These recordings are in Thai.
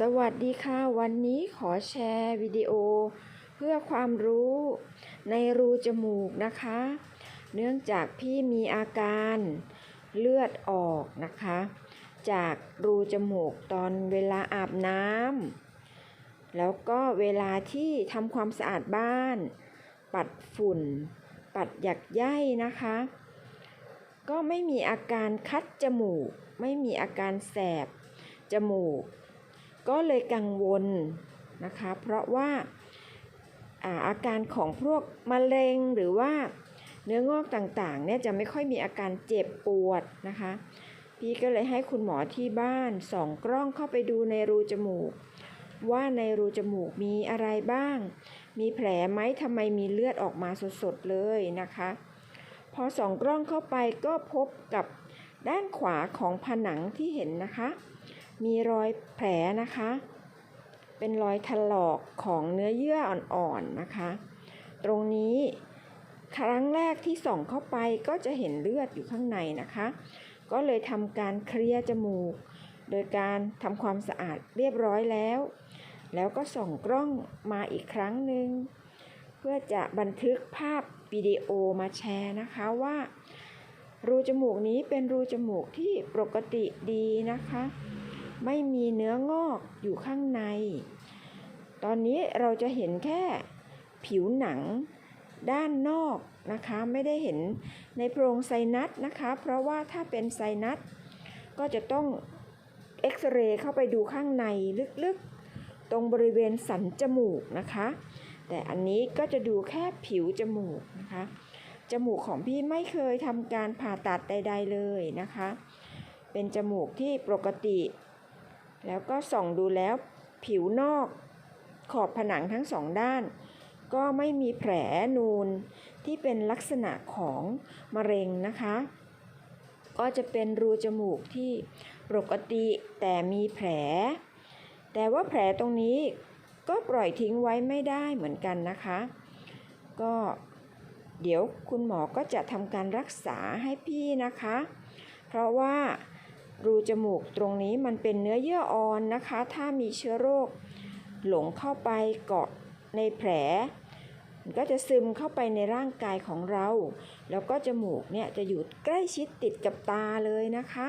สวัสดีค่ะ วันนี้ขอแชร์วิดีโอ เพื่อความรู้ในรูจมูกนะคะ เนื่องจากพี่มีอาการเลือดออกนะคะ จากรูจมูกตอนเวลาอาบน้ำแล้วก็เวลาที่ทำความสะอาดบ้าน ปัดฝุ่น ปัดหยักใยนะคะ ก็ไม่มีอาการคัดจมูก ไม่มีอาการแสบจมูก ก็เลยกังวลนะคะ เพราะว่าอาอาการของพวกมะเร็งหรือว่าเนื้องอกต่างๆเนี่ยจะไม่ค่อยมีอาการเจ็บปวดนะคะ พี่ก็เลยให้คุณหมอที่บ้านส่องกล้องเข้าไปดูในรูจมูก ว่าในรูจมูกมีอะไรบ้าง มีแผลไหมทำไมมีเลือดออกมาสดๆเลยนะคะ พอส่องกล้องเข้าไปก็พบกับด้านขวาของผนังที่เห็นนะคะ มีรอยแผลนะคะ เป็นรอยถลอกของเนื้อเยื่ออ่อนๆนะคะ ตรงนี้ครั้งแรกที่ส่องเข้าไปก็จะเห็นเลือดอยู่ข้างในนะคะ ก็เลยทำการเคลียร์จมูก โดยการทำความสะอาดเรียบร้อยแล้ว แล้วก็ส่องกล้องมาอีกครั้งหนึ่งเพื่อจะบันทึกภาพวิดีโอมาแชร์นะคะว่า รูจมูกนี้เป็นรูจมูกที่ปกติดีนะคะ ไม่มีเนื้องอกอยู่ข้างใน ตอนนี้เราจะเห็นแค่ผิวหนังด้านนอกนะคะ ไม่ได้เห็นในโพรงไซนัสนะคะ เพราะว่าถ้าเป็นไซนัสก็จะต้องเอ็กซเรย์เข้าไปดูข้างในลึกๆ ตรงบริเวณสันจมูกนะคะ แต่อันนี้ก็จะดูแค่ผิวจมูกนะคะ จมูกของพี่ไม่เคยทำการผ่าตัดใด ๆเลยนะคะ เป็นจมูกที่ปกติ แล้วก็ส่องดูแล้วผิวนอกขอบผนังทั้งสองด้าน ก็ไม่มีแผลนูนที่เป็นลักษณะของมะเร็งนะคะ ก็จะเป็นรูจมูกที่ปกติแต่มีแผล แต่ว่าแผลตรงนี้ก็ปล่อยทิ้งไว้ไม่ได้เหมือนกันนะคะ ก็เดี๋ยวคุณหมอก็จะทำการรักษาให้พี่นะคะ เพราะว่า รูจมูกตรงนี้มันเป็นเนื้อเยื่ออ่อนนะคะ ถ้ามีเชื้อโรค หลงเข้าไปเกาะในแผล มันก็จะซึมเข้าไปในร่างกายของเรา แล้วก็จมูกเนี่ยจะอยู่ใกล้ชิดติดกับตาเลยนะคะ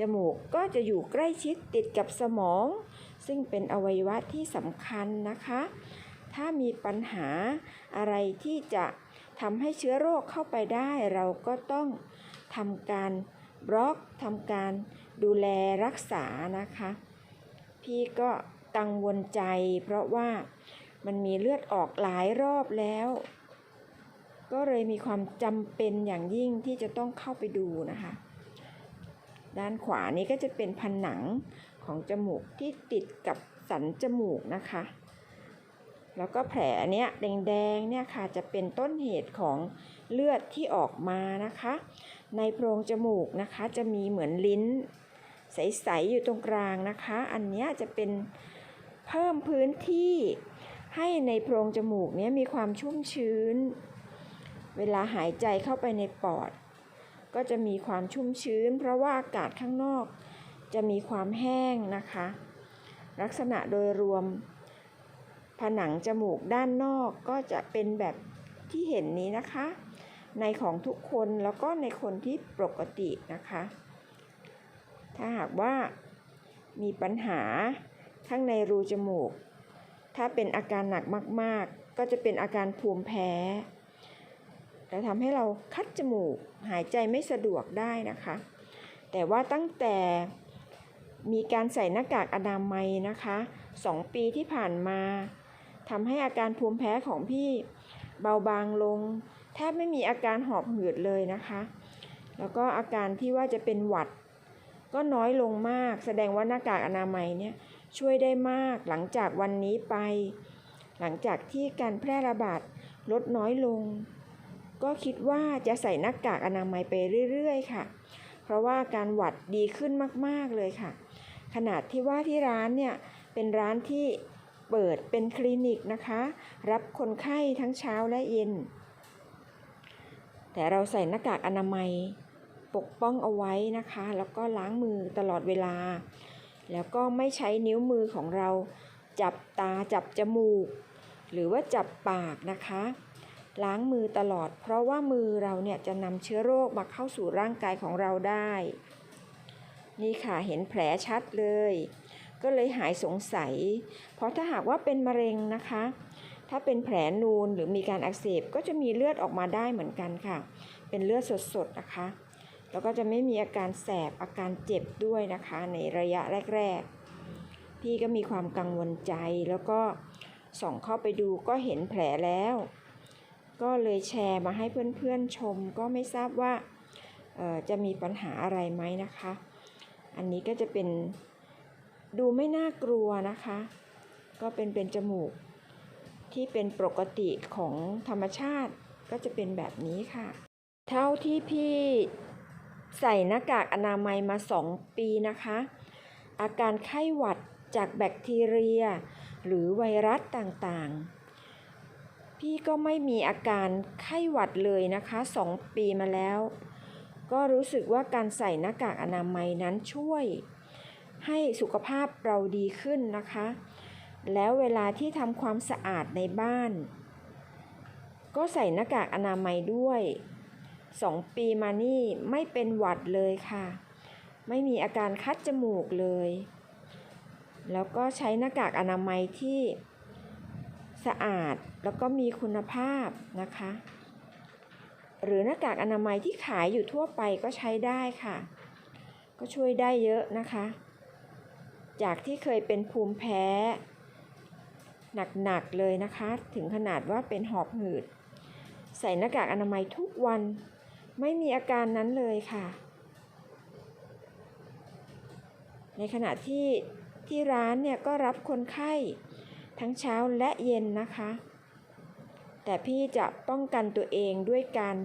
จมูกก็จะอยู่ใกล้ชิดติดกับสมอง ซึ่งเป็นอวัยวะที่สำคัญนะคะ ถ้ามีปัญหาอะไรที่จะทำให้เชื้อโรคเข้าไปได้ เราก็ต้องทำการ บล็อกทำการดูแลรักษานะคะ พี่ก็กังวลใจ เพราะว่ามันมีเลือดออกหลายรอบแล้ว ก็เลยมีความจำเป็นอย่างยิ่งที่จะต้องเข้าไปดูนะคะ ด้านขวานี้ก็จะเป็นผนังของจมูกที่ติดกับสันจมูกนะคะ แล้วก็แผลเนี้ยแดงๆเนี่ยค่ะจะเป็นต้นเหตุของเลือดที่ออกมานะคะ ในโพรงจมูกนะคะ จะมีเหมือนลิ้น ใส ๆ อยู่ตรงกลางนะคะ อันนี้จะเป็นเพิ่มพื้นที่ให้ในโพรงจมูกเนี้ยมีความชุ่มชื้น เวลาหายใจเข้าไปในปอด ก็จะมีความชุ่มชื้น เพราะว่าอากาศข้างนอก จะมีความแห้งนะคะ ลักษณะโดยรวม ผนังจมูกด้านนอกก็จะเป็นแบบที่เห็นนี้นะคะ ในของทุกคนแล้วก็ในคนที่ปกตินะคะ ถ้าหากว่ามีปัญหาข้างในรูจมูก ถ้าเป็นอาการหนักมากๆ ก็จะเป็นอาการภูมิแพ้แล้วทำให้เราคัดจมูกหายใจไม่สะดวกได้นะคะ แต่ว่าตั้งแต่มีการใส่หน้ากากอนามัยนะคะสองปีที่ผ่านมาทำให้อาการภูมิแพ้ของพี่เบาบางลง แทบไม่มีอาการหอบหืดเลยนะคะ แล้วก็อาการที่ว่าจะเป็นหวัด ก็น้อยลงมาก แสดงว่าหน้ากากอนามัยเนี่ยช่วยได้มากหลังจากวันนี้ไป หลังจากที่การแพร่ระบาดลดน้อยลง ก็คิดว่าจะใส่หน้ากากอนามัยไปเรื่อยๆ ค่ะ เพราะว่าการหวัดดีขึ้นมากๆเลยค่ะ ขนาดที่ว่าที่ร้านเนี่ยเป็นร้านที่เปิดเป็นคลินิกนะคะ รับคนไข้ทั้งเช้าและเย็น แต่เราใส่หน้ากากอนามัยปกป้องเอาไว้นะคะ แล้วก็ล้างมือตลอดเวลา แล้วก็ไม่ใช้นิ้วมือของเรา จับตาจับจมูก หรือว่าจับปากนะคะ ล้างมือตลอด เพราะว่ามือเราเนี่ยจะนำเชื้อโรคมาเข้าสู่ร่างกายของเราได้ นี่ค่ะเห็นแผลชัดเลย ก็เลยหายสงสัย เพราะถ้าหากว่าเป็นมะเร็งนะคะ ถ้าเป็นแผลนูนหรือมีการอักเสบก็จะมีเลือดออกมาได้เหมือนกันค่ะ เป็นเลือดสดๆนะคะ แล้วก็จะไม่มีอาการแสบอาการเจ็บด้วยนะคะ ในระยะแรกๆ พี่ก็มีความกังวลใจแล้วก็ส่องเข้าไปดูก็เห็นแผลแล้ว ก็เลยแชร์มาให้เพื่อนๆชม ก็ไม่ทราบว่าเอ่อจะมีปัญหาอะไรไหมนะคะ อันนี้ก็จะเป็นดูไม่น่ากลัวนะคะ ก็เป็นเป็นจมูก ที่เป็นปกติของธรรมชาติก็จะเป็นแบบนี้ค่ะ เท่าที่พี่ใส่หน้ากากอนามัยมา 2 ปีนะคะ อาการไข้หวัดจากแบคทีเรีย หรือไวรัสต่างๆ พี่ก็ไม่มีอาการไข้หวัดเลยนะคะ 2 ปีมาแล้ว ก็รู้สึกว่าการใส่หน้ากากอนามัยนั้นช่วย ให้สุขภาพเราดีขึ้นนะคะ แล้วเวลาที่ทำความสะอาดในบ้าน ก็ใส่หน้ากากอนามัยด้วยสองปีมานี่ไม่เป็นหวัดเลยค่ะ ไม่มีอาการคัดจมูกเลย แล้วก็ใช้หน้ากากอนามัยที่สะอาดแล้วก็มีคุณภาพนะคะ หรือหน้ากากอนามัยที่ขายอยู่ทั่วไปก็ใช้ได้ค่ะ ก็ช่วยได้เยอะนะคะ จากที่เคยเป็นภูมิแพ้ หนักๆเลยนะคะ ถึงขนาดว่าเป็นหอบหืด ใส่หน้ากากอนามัยทุกวัน ไม่มีอาการนั้นเลยค่ะ ในขณะที่ที่ร้านเนี่ยก็รับคนไข้ทั้งเช้าและเย็นนะคะ แต่พี่จะป้องกันตัวเองด้วยการ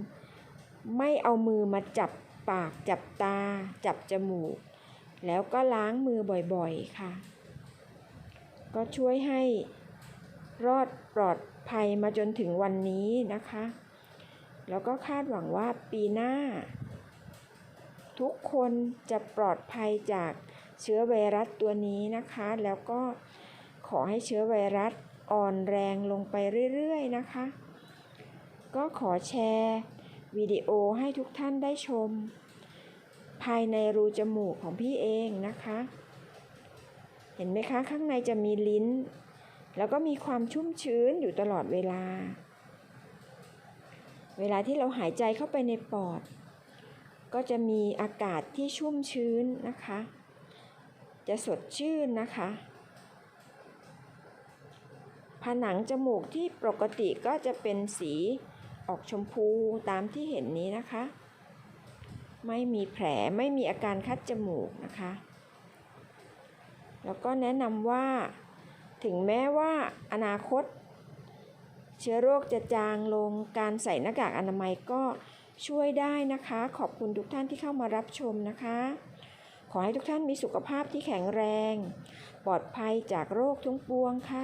ไม่เอามือมาจับปากจับตา จับจมูก แล้วก็ล้างมือบ่อยๆค่ะ ก็ช่วยให้ รอดปลอดภัยมาจนถึงวันนี้นะคะ แล้วก็คาดหวังว่าปีหน้า ทุกคนจะปลอดภัยจากเชื้อไวรัสตัวนี้นะคะ แล้วก็ขอให้เชื้อไวรัสอ่อนแรงลงไปเรื่อยๆนะคะ ก็ขอแชร์วิดีโอให้ทุกท่านได้ชม ภายในรูจมูกของพี่เองนะคะ เห็นไหมคะ ข้างในจะมีลิ้น แล้วก็มีความชุ่มชื้นอยู่ตลอดเวลา เวลาที่เราหายใจเข้าไปในปอด ก็จะมีอากาศที่ชุ่มชื้นนะคะ จะสดชื่นนะคะ ผนังจมูกที่ปกติก็จะเป็นสีออกชมพูตามที่เห็นนี้นะคะ ไม่มีแผลไม่มีอาการคัดจมูกนะคะ แล้วก็แนะนำว่า ถึงแม้ว่าอนาคต เชื้อโรคจะจางลงการใส่หน้ากากอนามัยก็ช่วยได้นะคะ ขอบคุณทุกท่านที่เข้ามารับชมนะคะ ขอให้ทุกท่านมีสุขภาพที่แข็งแรง ปลอดภัยจากโรคทุกปวงค่ะ